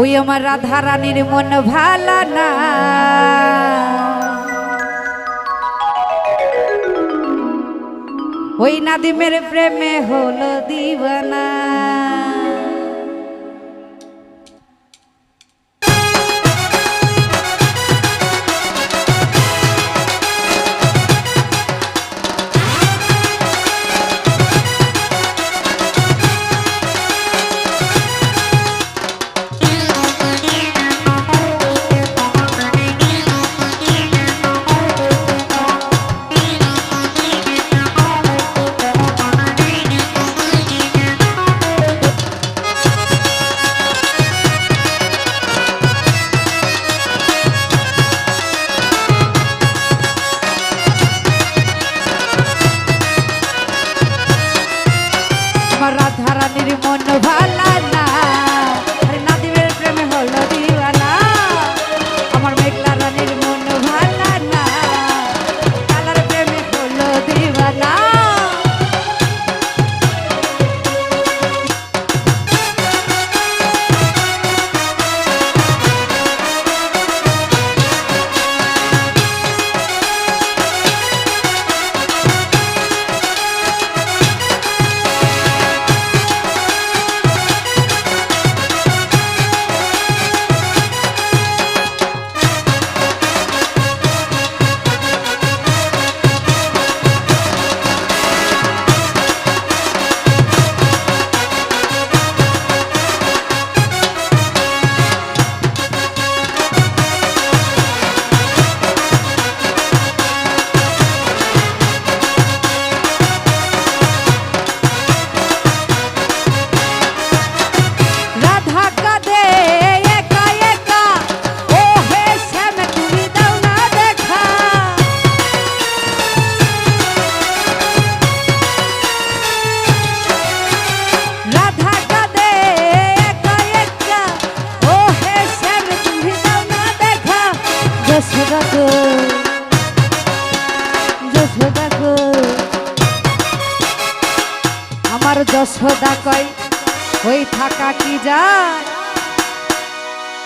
ওই আমার রাধা রানীর মন ভালা না। ওই নাদিমের প্রেমে হলো দিবানা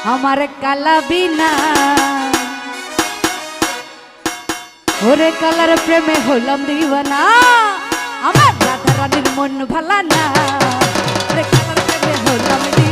আমার কালা বিনা। ওরে কালার প্রেমে হলাম দিবানা আমার রাধা রানীর মন ভালা না ওরে কালার প্রেমে হলাম দিবানা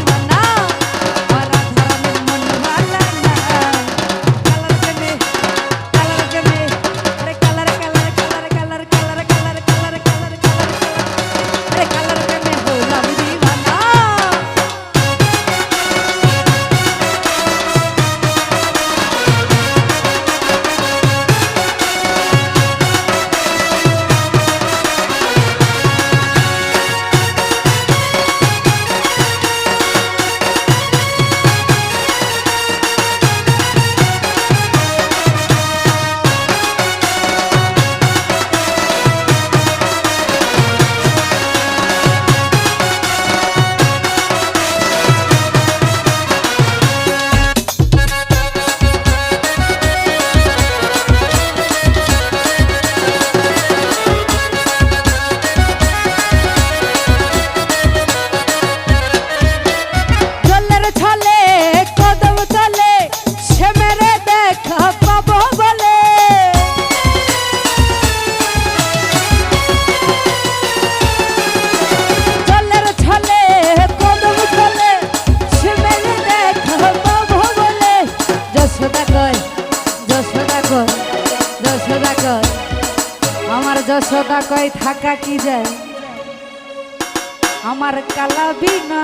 যশোদা কয় থাকা কি যায়? আমার কালা বিনা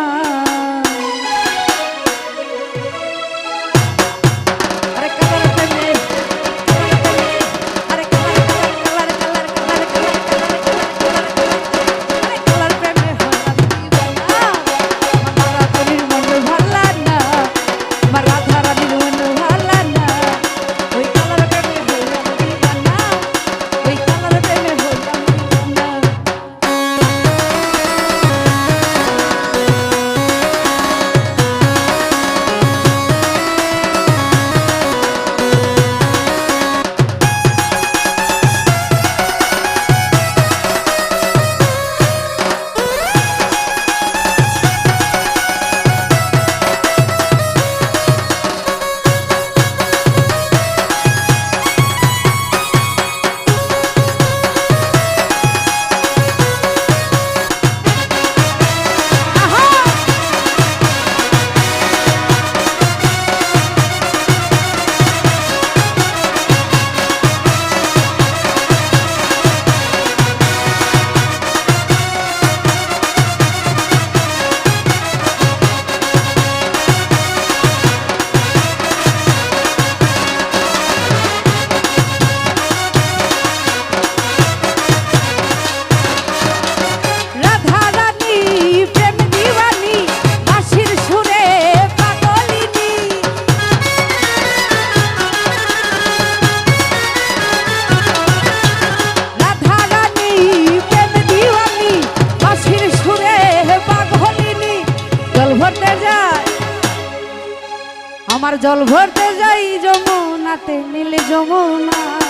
জল ভরতে যাই যমুনাতে নীল যমুনা।